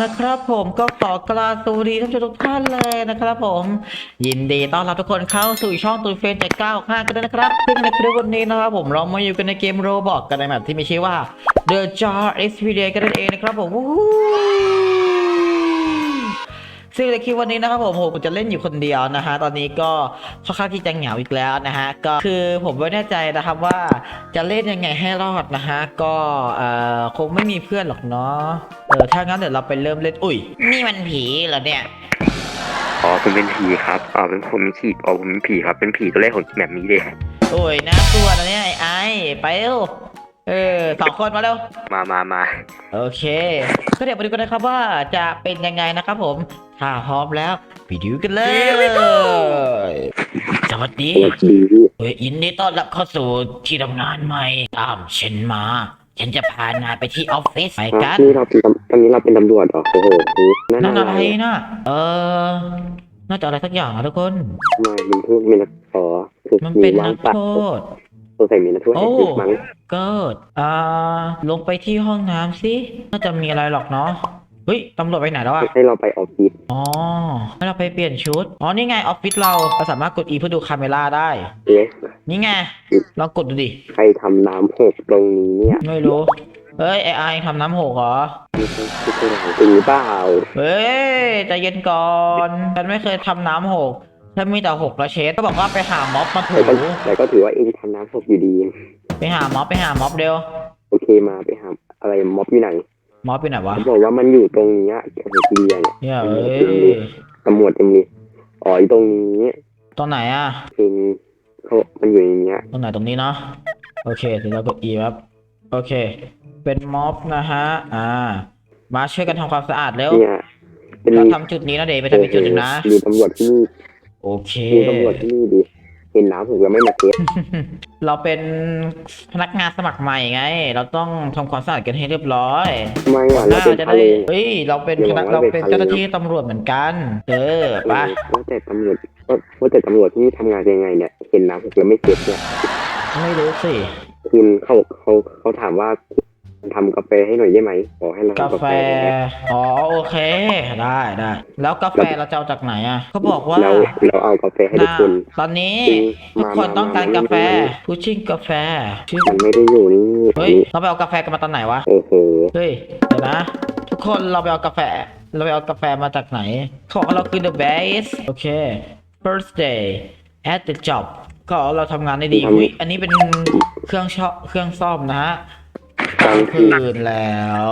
นะครับผมก็ขอกราบสวัสดีท่านผู้ชมทุกท่านเลยนะครับผม ยินดีต้อนรับทุกคนเข้าสู่ช่องตูนเฟนจากเก้าข้างกันด้วยนะครับ ซึ่งในคลิปวันนี้นะครับผมเรามาอยู่กันในเกมโรบอกกันในแบบที่มีชื่อว่า The Jar Experience กันนั่นเองนะครับผมวู้ ซึ่งในคลิปวันนี้นะครับผมผมจะเล่นอยู่คนเดียวนะฮะตอนนี้ก็ค่อนข้างที่จะเหงาอีกแล้วนะฮะก็คือผมไม่แน่ใจนะครับว่าจะเล่นยังไงให้รอดนะฮะก็เอ่อคงไม่มีเพื่อนหรอกเนาะเออถ้างั้นเดี๋ยวเราไปเริ่มเล่นอุ้ย นี่มันผีเหรอเนี่ยอ๋อผมเป็นผีครับอ๋อเป็นผมมีขีดอ๋อผมเป็นผีครับ เป็นผีตัวแรกของแบบนี้เลยโอ้ยน่ากลัวนะเนี่ยไอ้ไอ้ไปเร็วเออสองคนมาเร็วมามามาโอเค ก็เดี๋ยวมาดูกันนะครับว่าจะเป็นยังไงนะครับผม ถ้าพร้อมแล้วไปดูกันเลย สวัสดีสวัสดีพี่เฮ้ยยินดีต้อนรับเข้าสู่ที่ทำงานใหม่ ตามฉันมา ฉันจะพานายไปที่ออฟฟิศไปอ๋อกันพี่เราเป็นตำตอนนี้เราเป็นตำรวจเหรอ โอ้โหนั่นนั่นอะอะไรไรนะเออน่าจะอะไรสักอย่างนะทุกคนมาเป็นผู้มีนักขอถูกมันมีเป็นวานังกปัดโทษสงสัยมีนักโทษโอ้แอบติดมั้งเกิดอ่าลงไปที่ห้องน้ำสิ น่าจะมีอะไรหรอกเนาะ เฮ้ยตำรวจไปไหนแล้วอะให้เราไปออฟฟิศอ๋อให้เราไปเปลี่ยนชุด อ๋อ นี่ไงออฟฟิศเราเราสามารถกด E เพื่อดูคาเมล่าได้เอ๊ะนี่ไงลองกดดูดิ ใครทำน้ำหกตรงนี้เนี่ยไม่รู้ เฮ้ยไอไอทำน้ำหกเหรอไม่ใช่ไม่ใช่เราเป็นหรือเปล่า เฮ้ยใจเย็นก่อน ฉันไม่เคยทำน้ำหกฉันมีแต่หกแล้วเชฟก็บอกว่าไปหาม็อบมาถูแต่ก็แต่ก็ถือว่าเองทำน้ำหกอยู่ดี ไปหาม็อบไปหาม็อบเร็ว โอเคมาไปหาอะไรม็อบอยู่ไหน ม็อบไปไหนวะเขาบอกว่ามันอยู่ตรงเนี้ยโอ้โหทีเดียวเนี่ยเนี่ยเอ้ยตำรวจเต็มเลยอ๋ออยู่ตรงนี้ตรงไหนอะเป็นเขามันอยู่ในเนี้ยตรงไหนตรงนี้เนาะโอเคเดี๋ยวเรากด E ครับโอเค เป็นม็อบนะฮะอ่า มาช่วยกันทำความสะอาดเร็วเนี่ยเป็นเราทำจุดนี้นะเดย์ไปทำอีกจุดหนึ่งนะดูตำรวจที่นี่โอเคดูตำรวจที่นี่ดิ เห็นน้ำผมแล้วไม่มาเก็บเราเป็นพนักงานสมัครใหม่ไง เราต้องทำความสะอาดกันให้เรียบร้อยทำไมอะเราน่าเป็นจะทะได้เล เฮ้ยเราเป็นพนักเดี๋ยวเราเราเป็เป็นนเจ้าหน้าที่ตำรวจเหมือนกัน เออไปว่าแต่ตำรวจว่าว่าแต่ตำรวจที่นี่ทำงานยังไงเนี่ย เห็นน้ำผมแล้วไม่เก็บเนี่ยไม่รู้สิ คุณเขาเขาเขาถามว่า ทำกาแฟให้หน่อยได้ไหมขอให้เรากาทำกาแฟ แฟ อ๋อโอเค ได้ได้ แล้วกาแฟเราจะเอาจากไหนอะเขาบอกว่า แล้วเราเอากาแฟให้ทุกคน ตอนนี้จริงทุกคนมาต้องการมากาแฟมา พุชชิ่งกาแฟชื่อมันไม่ได้อยู่นี่เฮ้ยเราไปเอากาแฟกันมาตอนไหนวะ โอ้โหเฮ้ย เดี๋ยวนะ ทุกคนเราไปเอากาแฟ เราไปเอากาแฟมาจากไหนเขาบอกว่าเราคือ the best โอเค first day at the job ก็เราทำงานได้ดีอุ้ยอันนี้เป็นเครื่องชอเครื่องซ่อมนะฮะ กลางคืคืนนแล้ว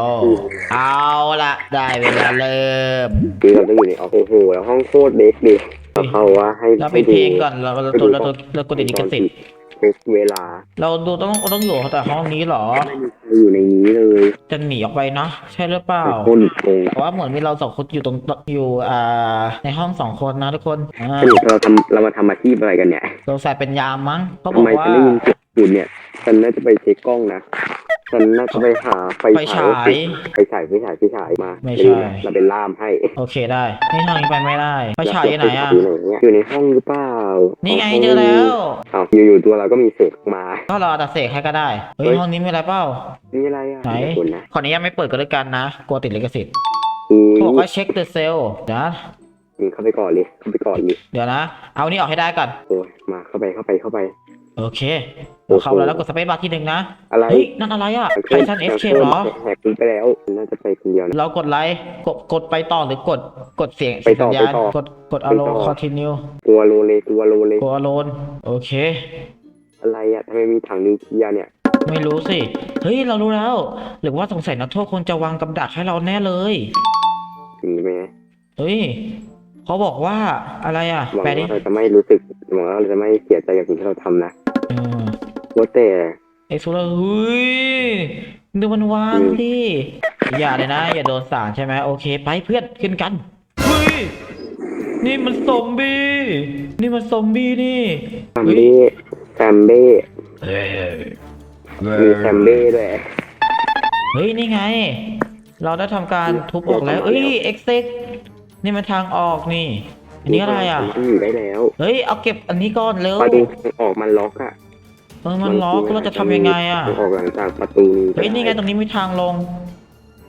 เอาละได้เวลาเริ่มคือเราต้องอยู่ในออฟโอ้โหแล้วห้องโคตรเด็กดิแล้วเขาว่าให้เราไปดเพลงก่อนเราเราตัวเราตัวเรากดดิลิขสิทธิ์เป็นเวลา เราดูต้องต้องอยู่แต่ห้องนี้เหรอไม่มีใครอยู่ในนี้เลย จะหนีออกไปเนาะใช่หรือเปล่าคนโกงแต่ว่าเหมือนมีเราสองคนอยู่ตรงอยู่อ่าในห้องสองคนนะทุกคนอ่าสรุปเราทำเรามาทำอาชีพอะไรกันเนี่ยสงสัยเป็นยามมั้งเขาบทำอกไมว่า ฉันได้ยินเสียงคุณเนี่ย ฉันน่าจะไปเช็คกล้องนะ ฉันน่าจะไปหาไฟไฟฉายไฟฉายไฟฉายไฟฉายมาไม่ใช่เดี๋ยวเราเป็นล่ามให้โอเคได้ นี่ห้องนี้ไปไม่ได้ไฟฉายอยู่ไหนอะ อยู่ไหนเนี่ยอยู่ในห้องหรือเปล่า นี่ไงห้เจอแล้วอ้าวอยู่ๆตัวเราก็มีเสกมา ก็รอตัดเสกให้ก็ได้ เฮ้ยเฮ้ยห้องนี้มีอะไรเปล่า นี่อะไรอะไหนคนนะขออนุญาตไม่เปิดก็แล้วกันนะ กลัวติดลิขสิทธิ์อืมเขาบอกว่าเช็ค the cell เดี๋ยวนะอืมเข้าไปก่อนเลยเข้าไปก่อนเลยเดี๋ยวนะ เอานี่ออกให้ได้ก่อน โอ้ยมาเข้าไปเข้าไปเข้าไป โอเคเราเข้าแล้วแล้วกดสเปซบาร์ทีหนึ่งนะอะไรเฮ้ยนั่นอะไรอะไททันเอฟเคเหรอแหกคุณไปแล้วน่าจะไปคนเดียวนะเรากดไลค์กดกดไปต่อหรือกดกดเสียงไปต่อสัญญาณไปต่อกดกดอไปโลต่อคอนติเนียตัวโลเลตัวโลเลกดอโลนโอเค อะไรอะทำไมมีถังนิวเคลียร์เนี่ยไม่รู้สิ เฮ้ย เรารู้แล้ว หรือว่าสงสัยนักโทษคงจะวางกับดักให้เราแน่เลยจริงไหมเฮ้ย เขาบอกว่าอะไรอะหวังแปลดิว่าเราจะไม่รู้สึกหวังว่าเราจะไม่เสียใจกับสิ่งที่เราทำนะ เออว่าแต่ไอ้สุรเฮ้ยดูมันวางอืมดิอย่าเลยนะ อย่าโดนสารใช่ไหมโอเค ไปเพื่อนขึ้นกันเฮ้ยนี่มันซอมบี้นี่มันซอมบี้นี่แซมเฮ้ยเบ้แซมเบ้เฮ้ยมีแซมเบ้ด้วยเฮ้ยนี่ไง เราได้ทำการทุบออกแล้วเอ้ยเอ็กเซ็กนี่มันทางออกนี่ อันนี้อะไรอะ มันอยู่ได้แล้วเฮ้ย เอาเก็บอันนี้ก่อนเร็วประตูทางออกมันล็อกอะเออมันล็อกเราจะทำยังไงอะ ทางออกหลังจากประตูนี้เฮ้ยนี่ไงตรงนี้มีทางลง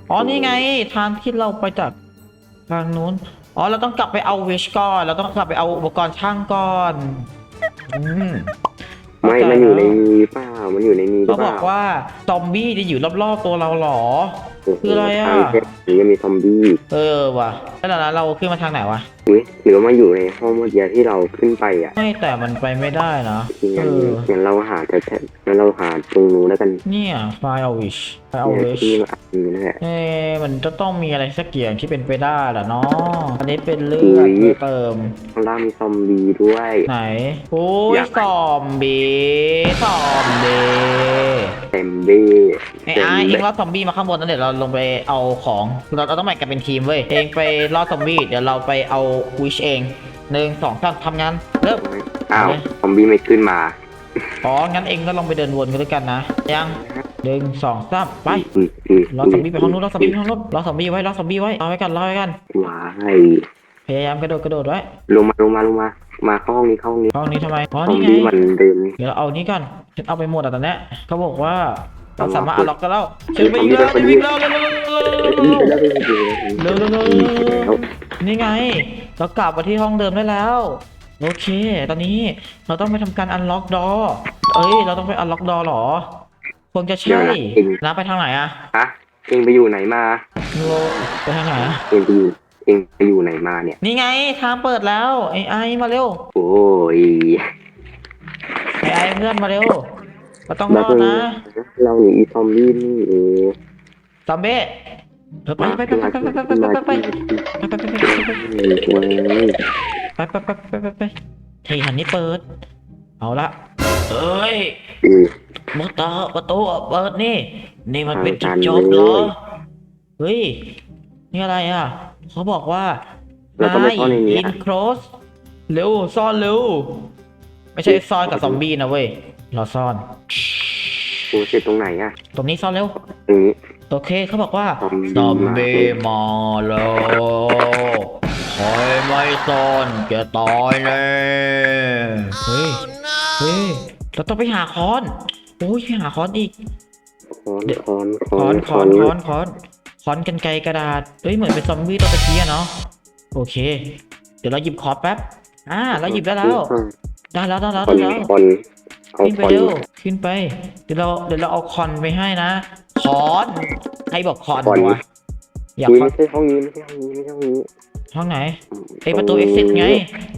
อ๋อนี่ไงทางที่เราไปจากทางนู้น อ๋อเราต้องกลับไปเอาวิชก่อน เราต้องกลับไปเอาอุปกรณ์ช่างก่อนอืมไม่เข้าใจมันอยู่ในแล้วนี้เปล่ามันอยู่ในนี้หรืเขาอเปบอล่ากว่าซอมบี้จะอยู่รอบๆตัวเราเหรอโโหคืออะไรอะทางแค่นี้ก็มีซอมบี้เออว่ะแล้วตอนนั้นเราขึ้นมาทางไหนวะอุ้ยหรือว่ามาอยู่ในห้องเมื่อกี้ที่เราขึ้นไปอะไม่แต่มันไปไม่ได้นะงั้เอนองั้นเราหาแต่แต่งั้นเราหาตรงนู้นแล้วกันเนี่ยไฟเอาวิชไฟเอาเนี่ยวิชที่มันอัดอยู่นั่นแหละเอ๊ะมันจะต้องมีอะไรสักอย่างที่เป็นไปได้แหละเนาะอันนี้เป็นเลืออุ๊ดยเพื่อเติมข้างล่างมีซอมบี้ด้วยไหนโอ้ยอยากซอมบี้ซอมบี้เต็มเบ้ไอ้ไอ้เองล่อซอมบี้มาข้างบนนั่นเดี๋ยวเราลงไปเอาของเราเราต้องแบ่งกันเป็นทีมเว้ย เองไปล่อซอมบี้ เดี๋ยวเราไปเอาวิชเองหนึ่งสองสามทำงาน เริ่ม อ้าวเอาเลยซอมบี้ไม่ขึ้นมา อ๋อ งั้นเองก็ลองไปเดินวนกันด้วยกันนะ ยังหนึ่งสองสามไปอืมอืมรอซอมบี้ไปห้องนู้นรอซอมบี้ไปห้องนู้นรอซอมบี้ไว้รอซอมบี้ไว้รอไว้กันรอไว้กันว้ายพยายามกระโดดกระโดดไว้ ลงมาลงมาลงมา มาเข้าห้องนี้เข้าห้องนี้ห้องนี้ทำไมอ๋อซอมนี่ไงบี้มันเดินเดี๋ยวเราเอานี้ก่อนฉันเอาไปหมดอะตอนเนี้ยเขาบอกว่า เราเอาสามารถเอาเอาล็อกกันแล้วฉันไปอีกแล้วเอาฉันไปอีกแล้วเร็วเร็วเร็วเร็วเร็วเร็วเร็วเร็วเร็วแล้วนี่ไง เรากลับมาที่ห้องเดิมได้แล้ว โอเค ตอนนี้เราต้องไปทำการอันล็อกดอ เอ้ย เราต้องไปอันล็อกดอหรอคงจะใช่นะไปทางไหนอะฮะเองไปอยู่ไหนมาโลไปทางไหนอะเองไปอยู่เองไปอยู่ไหนมาเนี่ย นี่ไงทางเปิดแล้วไอ้ไอ้มาเร็ว โอ้ยไอ้ไอ้เพื่อนมาเร็ว เราต้องรแล้วอดนะ เราหนีอีซอมบี้นี่เองซอมเบ้เออไปไปไปไปไปไปไปไปไปไปไปไปไปไปไปไปว้ายไปไปไปไปไปเฮ้ยหันนี้เปิดเอาละเอ้ยอืมประตูประตูเปิดนี่นี่มันเป็นจุดทางตันจบเหรอเลยเฮ้ยนี่อะไรอะเขาบอกว่าเราต้องไปซ่อนในนี้อินโครสเร็วซ่อนเร็วไม่ใช่ซ่อนกับซอมบี้นะเว้ย เราซ่อนโอ้เสร็จตรงไหนอะตรงนี้ซ่อนเร็ว ตรงนี้ โอเคเขาบอกว่าซอมบี้ซอมบี้มาแล้วใครไม่ซ่อนจะตายแน่เฮ้ย เฮ้ย เราต้องไปหาค้อน โอ้ยไปหาค้อนอีก คอนคอนคค้ออนนค้อนค้อนค้อนค้อนกันไกรกระดาษ เฮ้ยเหมือนเป็นซอมบี้ตัวตะกี้อะเนาะ โอเค เดี๋ยวเราหยิบคอร์สแป๊บ อ่า เราหยิบได้แล้ว ได้แล้วได้แล้วคอนได้แล้ว คอน เอาขึ้นไปคอนเร็วขึ้นไป เดี๋ยวเราเดี๋ยวเราเอาคอนไปให้นะคอนใครบอกคอนวะอยากนี่คอนไม่ใช่ห้องนี้ไม่ใช่ห้องนี้ไม่ใช่ห้องนี้ห้องไหนไอยประตู exit ไง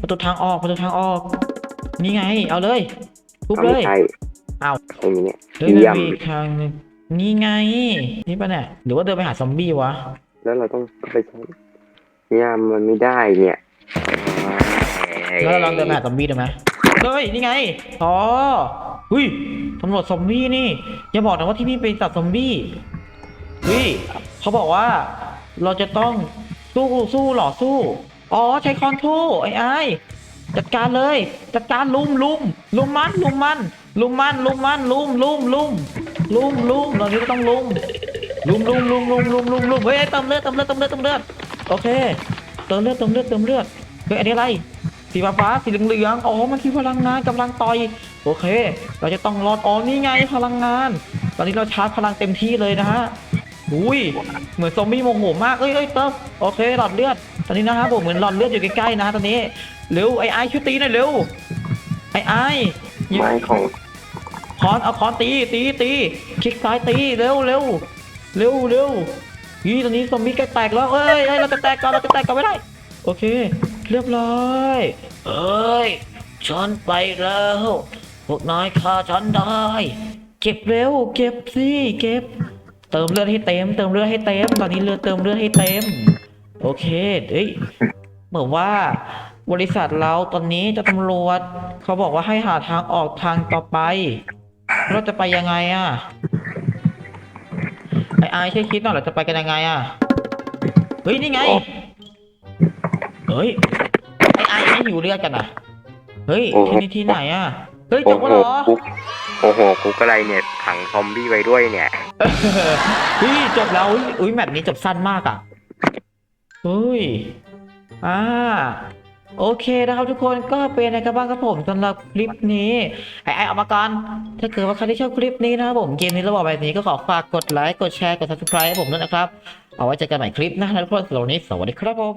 ประตูทางออกประตูทางออก นี่ไง เอาเลยทุบเลยไม่ใช่เอาตรงนี้เนี่ย เฮ้ยมันเยี่ยม มีอีกทางหนึงนี่ไง นี่ปะเนี่ยหรือว่าเดินไปหาซอมบี้วะแล้วเราต้องไปใช้เนี่ยมันไม่ได้เนี่ยแล้วเราลองเดินไปหาซอมบี้ดูไหม เฮ้ยนี่ไง อ๋อหุ้ยตำรวจซอมบี้นี่ อย่าบอกนะว่าที่นี่เป็นสัตว์ซอมบี้เฮ้ยเขาบอกว่าเราจะต้องสู้สู้หรอสู้ อ๋อใช้คอนโทรไอ้ไอจัดการเลย จัดการลุมลุมลุมมันลุมมันลุมมันลุมมันลุมลุมลุมลุมลุมตอนนี้ก็ต้องลุมลุมลุมลุมลุมลุมลุมลุมเฮ้ยเติมเลือดเติมเลือดเติมเลือดเติมเลือดโอเคเติมเลือดเติมเลือดเติมเลือดเฮ้ยอันนี้อะไร สีฟ้าฟ้าสีเหลืองๆอ๋อมันคือพลังงานกำลังต่อยโอเค เราจะต้องรอดอ๋อนี่ไงพลังงาน ตอนนี้เราชาร์จพลังเต็มที่เลยนะฮะอุ้ยเหมือนซอมบี้โมโหมากเอ้ยเอ้ยเติมโอเคหลอดเลือด ตอนนี้นะครับผมเหมือนหลอดเลือดอยู่ใกล้ๆนะตอนนี้เร็วไอ้ไอ้ช่วยตีหน่อยเร็วไอ้ไอ้ยิงไม้ของคอนเอาคอนตีตีตีคลิกซ้ายตีเร็วเร็วเร็วเร็วยี่ตอนนี้ซอมบี้ใกล้แตกแล้วเอ้ยเอ้ยเราจะแตกก่อนเราจะแตกก่อนไม่ได้ โอเค เรียบร้อย เอ้ย ฉันไปแล้ว พวกนายฆ่าฉันได้ เก็บเร็ว เก็บสิ เก็บ เติมเลือดให้เต็ม เติมเลือดให้เต็ม ตอนนี้เลือดเติมเลือดให้เต็ม โอเค เอ้ย เหมือนว่าบริษัทเราตอนนี้เจะตำรวจ เขาบอกว่าให้หาทางออกทางต่อไป เราจะไปยังไงอะ ไอ้ไอ้ช่วยคิดหน่อยเราจะไปกันยังไงอะ เฮ้ย นี่ไง เฮ้ยไอ้ไอ้ไม่หิวเลือดกันอะ เฮ้ยโอ้โห ที่นี่ที่ไหนอะ เฮ้ยจโอ้บโหแล้วเหรอคุกโอ้โหคุกอะไรเนี่ยขังซอมบี้ไว้ด้วยเนี่ย เฮ้ยจบแล้วอุ๊ยอุ้ยแบบนี้จบสั้นมากอะเฮ้ยอ่าโอเคนะครับทุกคนก็เป็นนะครับบ้างครับผมสำหรับคลิปนี้ไอ้ไอ้เอามาก่อนถ้าเกิดว่าใครที่ชอบคลิปนี้นะครับผมเกมนี้ระบบแบบนี้ก็ขอฝากกดไลค์กดแชร์กด subscribe ให้ผมด้วยนะครับ เอาไว้เจอกันใหม่คลิปหนะทุกคนสำหรับวันนี้สวัสดีครับผม